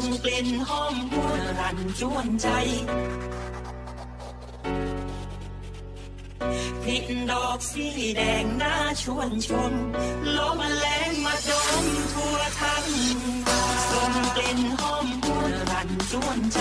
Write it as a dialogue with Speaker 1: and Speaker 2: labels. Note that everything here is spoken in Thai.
Speaker 1: มกลิ่นหอมหวนรันชวนใจพริกดอกสีแดงน่าชวนชมลมแมลงมาดมทั่วทั้งส่งกลิ่นหอมหวนรันชวนใจ